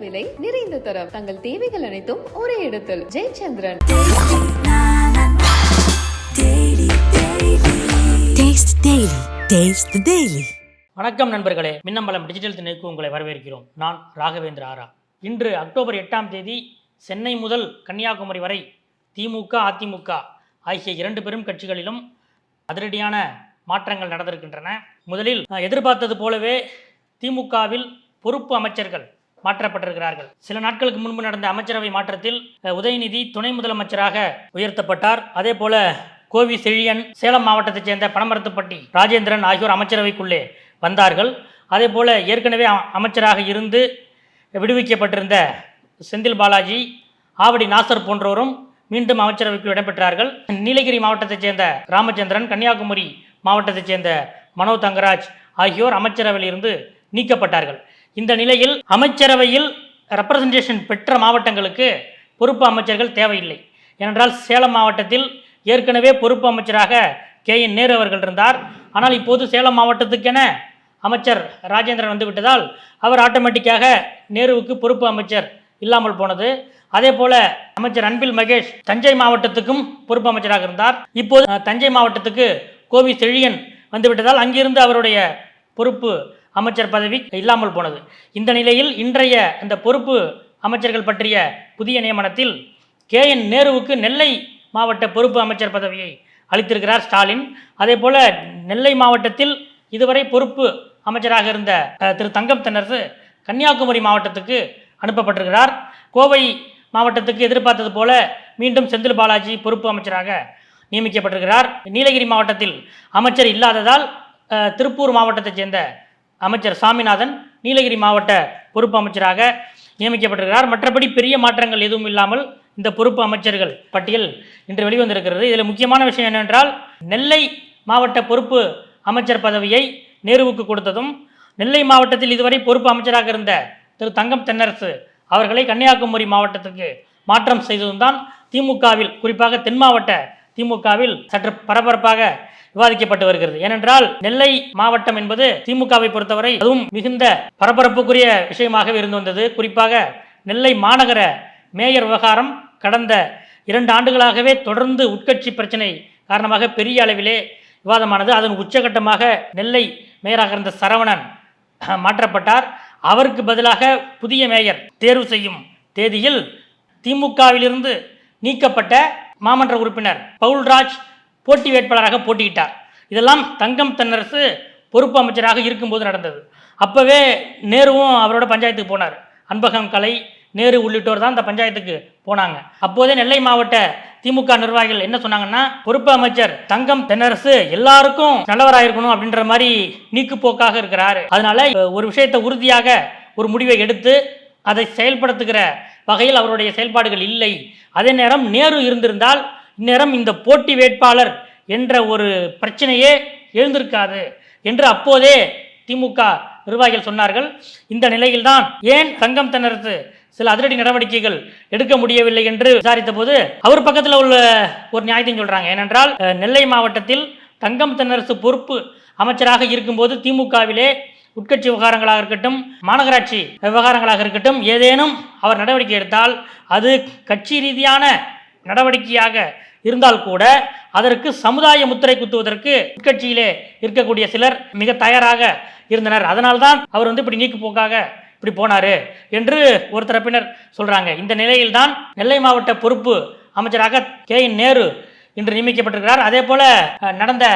விலை நிறைந்த தரம். தங்கள் தேவைகள் அனைத்தும் ஒரே இடத்தில். ஜெயச்சந்திரன். வணக்கம் நண்பர்களே. மின்னம்பலம் டிஜிட்டல் திணைக்கு உங்களை வரவேற்கிறோம். நான் ராகவேந்திர ஆரா. இன்று அக்டோபர் எட்டாம் தேதி சென்னை முதல் கன்னியாகுமரி வரை திமுக அதிமுக ஆகிய இரண்டு பெரும் கட்சிகளிலும் அதிரடியான மாற்றங்கள் நடந்திருக்கின்றன. முதலில் எதிர்பார்த்தது போலவே திமுகவில் பொறுப்பு அமைச்சர்கள் மாற்றப்பட்டிருக்கிறார்கள். சில நாட்களுக்கு முன்பு நடந்த அமைச்சரவை மாற்றத்தில் உதயநிதி துணை முதலமைச்சராக உயர்த்தப்பட்டார். அதே போல கோவி செழியன் சேலம் மாவட்டத்தைச் சேர்ந்த பனமரத்துப்பட்டி ராஜேந்திரன் ஆகியோர் அமைச்சரவைக்குள்ளே வந்தார்கள். அதே போல ஏற்கனவே அமைச்சராக இருந்து விடுவிக்கப்பட்டிருந்த செந்தில் பாலாஜி ஆவடி நாசர் போன்றோரும் மீண்டும் அமைச்சரவைக்குள் இடம்பெற்றார்கள். நீலகிரி மாவட்டத்தைச் சேர்ந்த ராமச்சந்திரன் கன்னியாகுமரி மாவட்டத்தைச் சேர்ந்த மனோ தங்கராஜ் ஆகியோர் அமைச்சரவையில் இருந்து நீக்கப்பட்டார்கள். இந்த நிலையில் அமைச்சரவையில் ரெப்ரசன்டேஷன் பெற்ற மாவட்டங்களுக்கு பொறுப்பு அமைச்சர்கள் தேவையில்லை. ஏனென்றால் சேலம் மாவட்டத்தில் ஏற்கனவே பொறுப்பு அமைச்சராக கே என் நேரு அவர்கள் இருந்தார். ஆனால் இப்போது சேலம் மாவட்டத்துக்கென அமைச்சர் ராஜேந்திரன் வந்துவிட்டதால் அவர் ஆட்டோமேட்டிக்காக நேருவுக்கு பொறுப்பு அமைச்சர் இல்லாமல் போனது. அதே போல அமைச்சர் அன்பில் மகேஷ் தஞ்சை மாவட்டத்துக்கும் பொறுப்பு அமைச்சராக இருந்தார். இப்போது தஞ்சை மாவட்டத்துக்கு கோவி செழியன் வந்துவிட்டதால் அங்கிருந்து அவருடைய பொறுப்பு அமைச்சர் பதவி இல்லாமல் போனது. இந்த நிலையில் இன்றைய இந்த பொறுப்பு அமைச்சர்கள் பற்றிய புதிய நியமனத்தில் கே என் நேருவுக்கு நெல்லை மாவட்ட பொறுப்பு அமைச்சர் பதவியை அளித்திருக்கிறார் ஸ்டாலின். அதே போல நெல்லை மாவட்டத்தில் இதுவரை பொறுப்பு அமைச்சராக இருந்த திரு தங்கம் தென்னரசு கன்னியாகுமரி மாவட்டத்துக்கு அனுப்பப்பட்டிருக்கிறார். கோவை மாவட்டத்துக்கு எதிர்பார்த்தது போல மீண்டும் செந்தில் பாலாஜி பொறுப்பு அமைச்சராக நியமிக்கப்பட்டிருக்கிறார். நீலகிரி மாவட்டத்தில் அமைச்சர் இல்லாததால் திருப்பூர் மாவட்டத்தைச் சேர்ந்த அமைச்சர் சாமிநாதன் நீலகிரி மாவட்ட பொறுப்பு அமைச்சராக நியமிக்கப்பட்டிருக்கிறார். மற்றபடி பெரிய மாற்றங்கள் எதுவும் இல்லாமல் இந்த பொறுப்பு அமைச்சர்கள் பட்டியல் இன்று வெளிவந்திருக்கிறது. இதில் முக்கியமான விஷயம் என்னவென்றால் நெல்லை மாவட்ட பொறுப்பு அமைச்சர் பதவியை நேருவுக்கு கொடுத்ததும் நெல்லை மாவட்டத்தில் இதுவரை பொறுப்பு அமைச்சராக இருந்த திரு தங்கம் தென்னரசு அவர்களை கன்னியாகுமரி மாவட்டத்துக்கு மாற்றம் செய்ததும் தான் திமுகவில் குறிப்பாக தென் மாவட்ட திமுகவில் சற்று பரபரப்பாக விவாதிக்கப்பட்டு வருகிறது. ஏனென்றால் நெல்லை மாவட்டம் என்பது திமுகவை பொறுத்தவரை அதுவும் மிகுந்த பரபரப்புக்குரிய விஷயமாகவே இருந்து வந்தது. குறிப்பாக நெல்லை மாநகர மேயர் விவகாரம் கடந்த இரண்டு ஆண்டுகளாகவே தொடர்ந்து உட்கட்சி பிரச்சனை காரணமாக பெரிய அளவிலே விவாதமானது. அதன் உச்சகட்டமாக நெல்லை மேயராக இருந்த சரவணன் மாற்றப்பட்டார். அவருக்கு பதிலாக புதிய மேயர் தேர்வு செய்யும் தேதியில் திமுகவிலிருந்து நீக்கப்பட்ட மாமன்ற உறுப்பினர் பவுல்ராஜ் போட்டி வேட்பாளராக போட்டியிட்டார். இதெல்லாம் தங்கம் தென்னரசு பொறுப்பு அமைச்சராக இருக்கும்போது நடந்தது. அப்போவே நேருவும் அவரோட பஞ்சாயத்துக்கு போனார். அன்பகம் கலை நேரு உள்ளிட்டோர் தான் அந்த பஞ்சாயத்துக்கு போனாங்க. அப்போதே நெல்லை மாவட்ட திமுக நிர்வாகிகள் என்ன சொன்னாங்கன்னா பொறுப்பு அமைச்சர் தங்கம் தென்னரசு எல்லாருக்கும் நல்லவராயிருக்கணும் அப்படின்ற மாதிரி நீக்குப்போக்காக இருக்கிறாரு. அதனால ஒரு விஷயத்தை உறுதியாக ஒரு முடிவை எடுத்து அதை செயல்படுத்துகிற வகையில் அவருடைய செயல்பாடுகள் இல்லை. அதே நேரம் நேரு இருந்திருந்தால் இந்நேரம் இந்த போட்டி வேட்பாளர் என்ற ஒரு பிரச்சனையே எழுந்திருக்காது என்று அப்போதே திமுக நிர்வாகிகள் சொன்னார்கள். இந்த நிலையில்தான் ஏன் தங்கம் தென்னரசு சில அதிரடி நடவடிக்கைகள் எடுக்க முடியவில்லை என்று விசாரித்த போது அவர் பக்கத்தில் உள்ள ஒரு நியாயத்தையும் சொல்றாங்க. ஏனென்றால் நெல்லை மாவட்டத்தில் தங்கம் தென்னரசு பொறுப்பு அமைச்சராக இருக்கும்போது திமுகவிலே உட்கட்சி விவகாரங்களாக இருக்கட்டும் மாநகராட்சி விவகாரங்களாக இருக்கட்டும் ஏதேனும் அவர் நடவடிக்கை எடுத்தால் அது கட்சி ரீதியான நடவடிக்கையாக இருந்தால் கூட அதற்கு சமுதாய முத்திரை குத்துவதற்கு உட்கட்சியிலே இருக்கக்கூடிய சிலர் மிக தயாராக இருந்தனர். அதனால்தான் அவர் வந்து இப்படி நீக்கு போக்காக இப்படி போனாரு என்று ஒரு தரப்பினர் சொல்கிறாங்க இந்த நிலையில்தான் நெல்லை மாவட்ட பொறுப்பு அமைச்சராக கே என் நேரு இன்று நியமிக்கப்பட்டிருக்கிறார். அதே போல நடந்த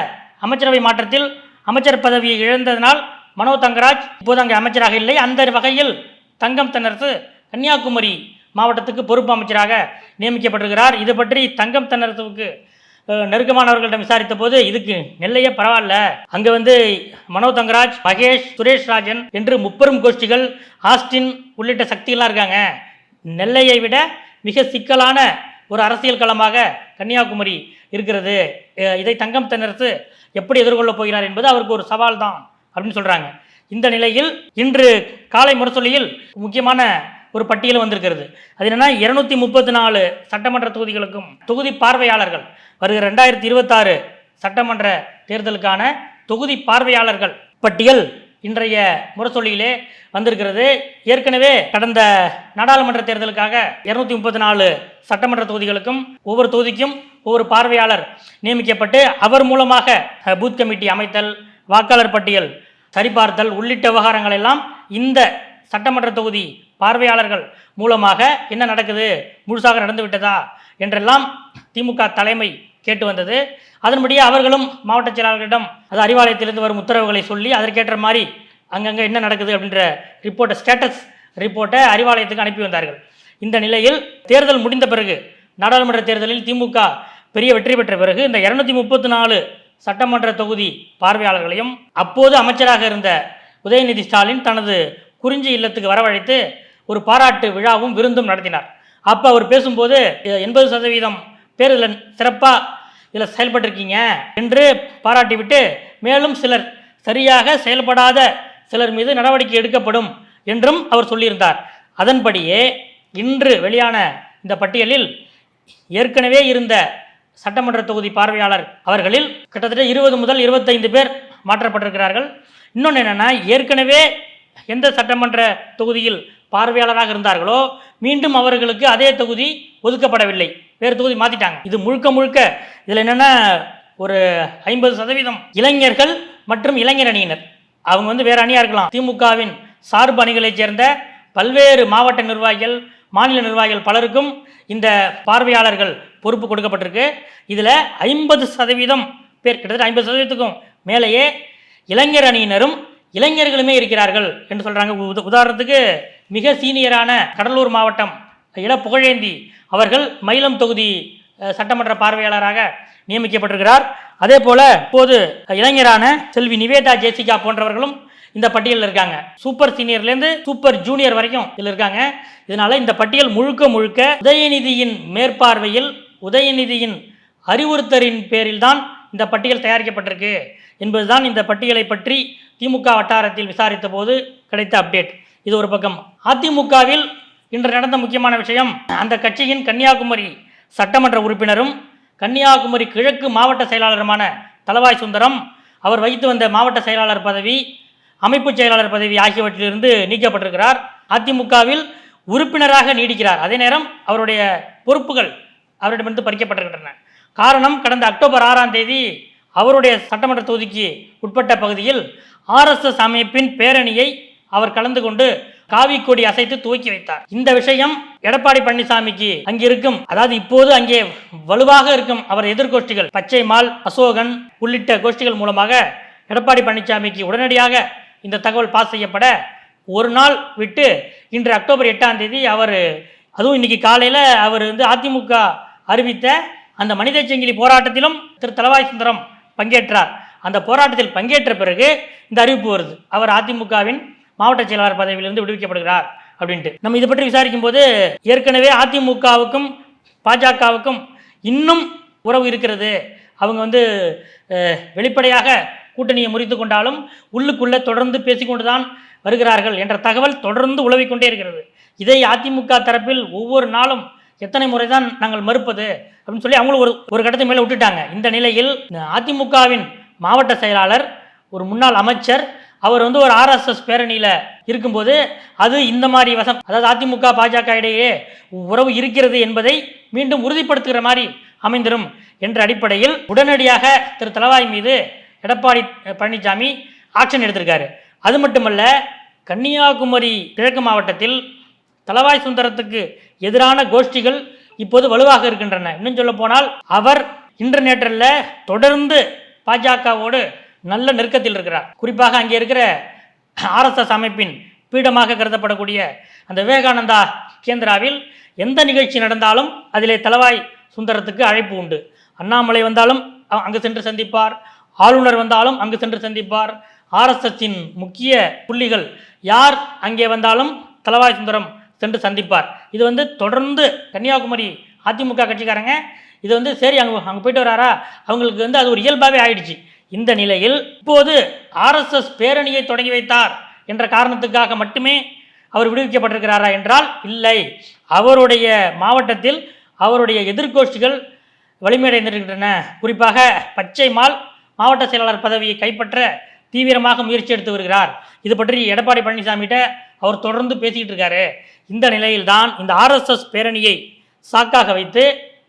அமைச்சரவை மாற்றத்தில் அமைச்சர் பதவியை இழந்ததனால் மனோ தங்கராஜ் இப்போது அங்கே அமைச்சராக இல்லை. அந்த வகையில் தங்கம் தென்னரசு கன்னியாகுமரி மாவட்டத்துக்கு பொறுப்பு அமைச்சராக நியமிக்கப்பட்டிருக்கிறார். இது பற்றி தங்கம் தென்னரசுவுக்கு அஹ், நெருக்கமானவர்களிடம் விசாரித்த போது இதுக்கு நெல்லையே பரவாயில்ல. அங்க வந்து மனோ தங்கராஜ் மகேஷ் சுரேஷ் ராஜன் என்று முப்பெரும் கோஷ்டிகள் ஆஸ்டின் உள்ளிட்ட சக்திகளாக இருக்காங்க. நெல்லையை விட மிக சிக்கலான ஒரு அரசியல் களமாக கன்னியாகுமரி இருக்கிறது. இதை தங்கம் தென்னரசு எப்படி எதிர்கொள்ளப் போகிறார் என்பது அவருக்கு ஒரு சவால் தான் அப்படின்னு சொல்றாங்க. இந்த நிலையில் இன்று காலை முரசொலியில் முக்கியமான ஒரு பட்டியல் வந்திருக்கிறது. அது என்னென்னா இருநூத்தி முப்பத்தி நாலு சட்டமன்ற தொகுதிகளுக்கும் தொகுதி பார்வையாளர்கள் வருகிற ரெண்டாயிரத்தி இருபத்தாறு சட்டமன்ற தேர்தலுக்கான தொகுதி பார்வையாளர்கள் பட்டியல் இன்றைய முரசொலியிலே வந்திருக்கிறது. ஏற்கனவே கடந்த நாடாளுமன்ற தேர்தலுக்காக இருநூத்தி முப்பத்தி நாலு சட்டமன்ற தொகுதிகளுக்கும் ஒவ்வொரு தொகுதிக்கும் ஒவ்வொரு பார்வையாளர் நியமிக்கப்பட்டு அவர் மூலமாக பூத் கமிட்டி அமைத்தல் வாக்காளர் பட்டியல் சரிபார்த்தல் உள்ளிட்ட விவகாரங்கள் எல்லாம் இந்த சட்டமன்ற தொகுதி பார்வையாளர்கள் மூலமாக என்ன நடக்குது? முழுசாக நடந்து விட்டதா என்றெல்லாம் திமுக தலைமை கேட்டு வந்தது. அதன்படியே அவர்களும் மாவட்ட செயலாளர்களிடம் அது அறிவாலயத்திலிருந்து வரும் உத்தரவுகளை சொல்லி அதற்கேற்ற மாதிரி அங்கங்கே என்ன நடக்குது அப்படின்ற ரிப்போர்ட்டை ஸ்டேட்டஸ் ரிப்போர்ட்டை அறிவாலயத்துக்கு அனுப்பி வந்தார்கள். இந்த நிலையில் தேர்தல் முடிந்த பிறகு நாடாளுமன்ற தேர்தலில் திமுக பெரிய வெற்றி பெற்ற பிறகு இந்த இருநூத்தி முப்பத்தி நாலு சட்டமன்ற தொகுதி பார்வையாளர்களையும் அப்போது அமைச்சராக இருந்த உதயநிதி ஸ்டாலின் தனது குறிஞ்சி இல்லத்துக்கு வரவழைத்து ஒரு பாராட்டு விழாவும் விருந்தும் நடத்தினார். அப்போ அவர் பேசும்போது எண்பது சதவீதம் பேர் இதில் சிறப்பாக இதில் செயல்பட்டிருக்கீங்க என்று பாராட்டிவிட்டு மேலும் சிலர் சரியாக செயல்படாத சிலர் மீது நடவடிக்கை எடுக்கப்படும் என்றும் அவர் சொல்லியிருந்தார். அதன்படியே இன்று வெளியான இந்த பட்டியலில் ஏற்கனவே இருந்த சட்டமன்ற தொகுதி பார்வையாளர் அவர்களில் கிட்டத்தட்ட இருபது முதல் இருபத்தைந்து பேர் மாற்றப்பட்டிருக்கிறார்கள். இன்னொன்று என்னென்னா ஏற்கனவே எந்த சட்டமன்ற தொகுதியில் பார்வையாளராக இருந்தார்களோ மீண்டும் அவர்களுக்கு அதே தொகுதி ஒதுக்கப்படவில்லை. வேறு தொகுதி மாற்றிட்டாங்க இது முழுக்க முழுக்க இதில் என்னென்னா ஒரு ஐம்பது சதவீதம் இளைஞர்கள் மற்றும் இளைஞர் அணியினர். அவங்க வந்து வேறு அணியாக இருக்கலாம். திமுகவின் சார்பு அணிகளைச் சேர்ந்த பல்வேறு மாவட்ட நிர்வாகிகள் மாநில நிர்வாகிகள் பலருக்கும் இந்த பார்வையாளர்கள் பொறுப்பு கொடுக்கப்பட்டிருக்கு. இதில் ஐம்பது சதவீதம் பேர் கிட்டத்தட்ட ஐம்பது சதவீதத்துக்கும் மேலேயே இளைஞர் அணியினரும் இளைஞர்களுமே இருக்கிறார்கள் என்று சொல்கிறாங்க உத- உதாரணத்துக்கு மிக சீனியரான கடலூர் மாவட்டம் இள புகழேந்தி அவர்கள் மயிலம் தொகுதி சட்டமன்ற பார்வையாளராக நியமிக்கப்பட்டிருக்கிறார். அதே போல இப்போது இளைஞரான செல்வி நிவேதா ஜெசிகா போன்றவர்களும் இந்த பட்டியலில் இருக்காங்க. சூப்பர் சீனியர்லேருந்து சூப்பர் ஜூனியர் வரைக்கும் இதில் இருக்காங்க. இதனால இந்த பட்டியல் முழுக்க முழுக்க உதயநிதியின் மேற்பார்வையில் உதயநிதியின் அறிவுறுத்தலின் பேரில்தான் இந்த பட்டியல் தயாரிக்கப்பட்டிருக்கு. என்பதுதான் இந்த பட்டியலை பற்றி திமுக வட்டாரத்தில் விசாரித்த போது கிடைத்த அப்டேட். இது ஒரு பக்கம். அதிமுகவில் இன்று நடந்த முக்கியமான விஷயம் அந்த கட்சியின் கன்னியாகுமரி சட்டமன்ற உறுப்பினரும் கன்னியாகுமரி கிழக்கு மாவட்ட செயலாளருமான தலவாய் சுந்தரம் அவர் வைத்து வந்த மாவட்ட செயலாளர் பதவி அமைப்பு செயலாளர் பதவி ஆகியவற்றிலிருந்து நீக்கப்பட்டிருக்கிறார். அதிமுகவில் உறுப்பினராக நீடிக்கிறார். அதே நேரம் அவருடைய பொறுப்புகள் அவரிடமிருந்து பறிக்கப்பட்டிருக்கின்றன. காரணம் கடந்த அக்டோபர் ஆறாம் தேதி அவருடைய சட்டமன்ற தொகுதிக்கு உட்பட்ட பகுதியில் ஆர்எஸ்எஸ் அமைப்பின் பேரணியை அவர் கலந்து கொண்டு காவி கொடி அசைத்து துவக்கி வைத்தார். இந்த விஷயம் எடப்பாடி பழனிசாமிக்கு அங்கே இருக்கும். அதாவது இப்போது அங்கே வலுவாக இருக்கும் அவர் எதிர்கோஷ்டிகள் பச்சை மால் அசோகன் உள்ளிட்ட கோஷ்டிகள் மூலமாக எடப்பாடி பழனிசாமிக்கு உடனடியாக இந்த தகவல் பாஸ் செய்யப்பட ஒரு நாள் விட்டு இன்று அக்டோபர் எட்டாம் தேதி அவர் அதுவும் இன்னைக்கு காலையில் அவர் வந்து அதிமுக அறிவித்த அந்த மனித சங்கிலி போராட்டத்திலும் திரு தலவாய் சுந்தரம் பங்கேற்றார். அந்த போராட்டத்தில் பங்கேற்ற பிறகு இந்த அறிவிப்பு வருது. அவர் அதிமுகவின் மாவட்ட செயலாளர் பதவியிலிருந்து விடுவிக்கப்படுகிறார் அப்படின்ட்டு. நம்ம இதை பற்றி விசாரிக்கும் போது ஏற்கனவே அதிமுகவுக்கும் பாஜகவுக்கும் இன்னும் உறவு இருக்கிறது. அவங்க வந்து வெளிப்படையாக கூட்டணியை முறித்து கொண்டாலும் உள்ளுக்குள்ளே தொடர்ந்து பேசிக்கொண்டு தான் வருகிறார்கள் என்ற தகவல் தொடர்ந்து உழவிக்கொண்டே இருக்கிறது. இதை அதிமுக தரப்பில் ஒவ்வொரு நாளும் எத்தனை முறை தான் நாங்கள் மறுப்பது அப்படின்னு சொல்லி அவங்களும் ஒரு ஒரு கட்டத்தை மேலே விட்டுட்டாங்க. இந்த நிலையில் அதிமுகவின் மாவட்ட செயலாளர் ஒரு முன்னாள் அமைச்சர் அவர் வந்து ஒரு ஆர்எஸ்எஸ் பேரணியில் இருக்கும்போது அது இந்த மாதிரி வசம் அதாவது அதிமுக பாஜக இடையே உறவு இருக்கிறது என்பதை மீண்டும் உறுதிப்படுத்துகிற மாதிரி அமைந்திரும் என்ற அடிப்படையில் உடனடியாக திரு தலவாய் மீது எடப்பாடி பழனிசாமி ஆக்ஷன் எடுத்திருக்காரு. அது மட்டுமல்ல கன்னியாகுமரி கிழக்கு மாவட்டத்தில் தலவாய் சுந்தரத்துக்கு எதிரான கோஷ்டிகள் இப்போது வலுவாக இருக்கின்றன. இன்னும் சொல்ல போனால் அவர் இன்று தொடர்ந்து பாஜகவோடு நல்ல நெருக்கத்தில் இருக்கிறார். குறிப்பாக அங்கே இருக்கிற ஆர்எஸ்எஸ் அமைப்பின் பீடமாக கருதப்படக்கூடிய அந்த விவேகானந்தா கேந்திராவில் எந்த நிகழ்ச்சி நடந்தாலும் அதிலே தலவாய் சுந்தரத்துக்கு அழைப்பு உண்டு. அண்ணாமலை வந்தாலும் அங்கு சென்று சந்திப்பார். ஆளுநர் வந்தாலும் அங்கு சென்று சந்திப்பார். ஆர்எஸ்எஸின் முக்கிய புள்ளிகள் யார் அங்கே வந்தாலும் தலவாய் சுந்தரம் சென்று சந்திப்பார். இது வந்து தொடர்ந்து கன்னியாகுமரி அதிமுக கட்சிக்காரங்க இது வந்து சரி அங்கே அங்கே போயிட்டு வராரா? அவங்களுக்கு வந்து அது ஒரு இயல்பாகவே ஆயிடுச்சு. இந்த நிலையில் இப்போது ஆர்எஸ்எஸ் பேரணியை தொடங்கி வைத்தார் என்ற காரணத்துக்காக மட்டுமே அவர் விடுவிக்கப்பட்டிருக்கிறாரா என்றால் இல்லை. அவருடைய மாவட்டத்தில் அவருடைய எதிர்கோஷ்டிகள் வலிமையடைந்திருக்கின்றன. குறிப்பாக பச்சை மால் மாவட்ட செயலாளர் பதவியை கைப்பற்ற தீவிரமாக முயற்சி எடுத்து வருகிறார். இது பற்றி எடப்பாடி பழனிசாமிகிட்ட அவர் தொடர்ந்து பேசிக்கிட்டு இருக்காரு. இந்த நிலையில்தான் இந்த ஆர்எஸ்எஸ் பேரணியை சாக்காக வைத்து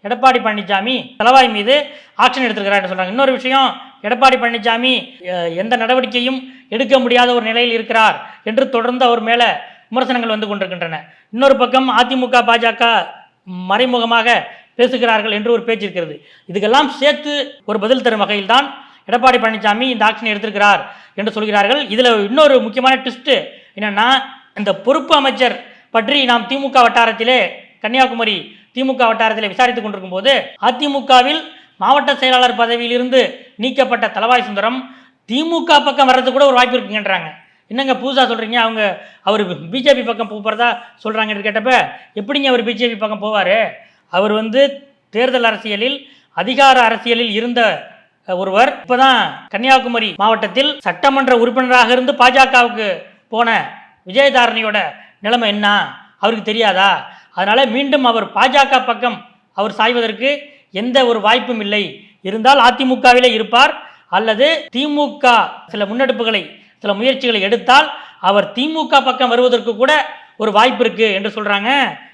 எடப்பாடி பழனிசாமி தலவாய் மீது ஆக்ஷன் எடுத்திருக்கிறார் சொல்கிறாங்க இன்னொரு விஷயம் எடப்பாடி பழனிசாமி எந்த நடவடிக்கையும் எடுக்க முடியாத ஒரு நிலையில் இருக்கிறார் என்று தொடர்ந்து அவர் மேலே விமர்சனங்கள் வந்து கொண்டிருக்கின்றன. இன்னொரு பக்கம் அதிமுக பாஜக மறைமுகமாக பேசுகிறார்கள் என்று ஒரு பேச்சு இருக்கிறது. இதுக்கெல்லாம் சேர்த்து ஒரு பதில் தரும் வகையில்தான் எடப்பாடி பழனிசாமி இந்த ஆக்ஷன் எடுத்திருக்கிறார் என்று சொல்கிறார்கள். இதில் இன்னொரு முக்கியமான ட்விஸ்ட்டு என்னென்னா இந்த பொறுப்பு அமைச்சர் பற்றி நாம் திமுக வட்டாரத்திலே கன்னியாகுமரி திமுக வட்டாரத்தில் விசாரித்துக் கொண்டிருக்கும் போது அதிமுகவில் மாவட்ட செயலாளர் பதவியிலிருந்து நீக்கப்பட்ட தலவாய் சுந்தரம் திமுக பக்கம் வர்றது கூட ஒரு வாய்ப்பு இருக்குங்கன்றாங்க. என்னங்க புதுசாக சொல்கிறீங்க அவங்க அவர் பிஜேபி பக்கம் போகிறதா சொல்கிறாங்கன்னு கேட்டப்ப எப்படிங்க அவர் பிஜேபி பக்கம் போவார்? அவர் வந்து தேர்தல் அரசியலில் அதிகார அரசியலில் இருந்த ஒருவர். இப்போதான் கன்னியாகுமரி மாவட்டத்தில் சட்டமன்ற உறுப்பினராக இருந்து பாஜகவுக்கு போன விஜயதாரணியோட நிலைமை என்ன? அவருக்கு தெரியாதா? அதனால் மீண்டும் அவர் பாஜக பக்கம் அவர் சாய்வதற்கு எந்த ஒரு வாய்ப்பும் இல்லை. இருந்தால் அதிமுகவிலே இருப்பார். அல்லது திமுக சில முன்னெடுப்புகளை சில முயற்சிகளை எடுத்தால் அவர் திமுக பக்கம் வருவதற்கு கூட ஒரு வாய்ப்பு இருக்கு என்று சொல்றாங்க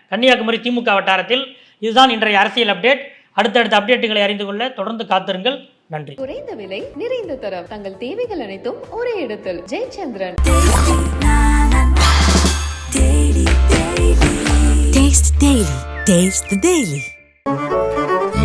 கன்னியாகுமரி திமுக வட்டாரத்தில். இதுதான் இன்றைய அரசியல் அப்டேட். அடுத்தடுத்த அப்டேட்டுகளை அறிந்து கொள்ள தொடர்ந்து காத்திருங்கள். நன்றி. குறைந்த விலை நிறைந்த தரம். தங்கள் தேவைகள் அனைத்தும் ஒரே இடத்தில். Jayachandran. Taste Daily. Taste the Daily.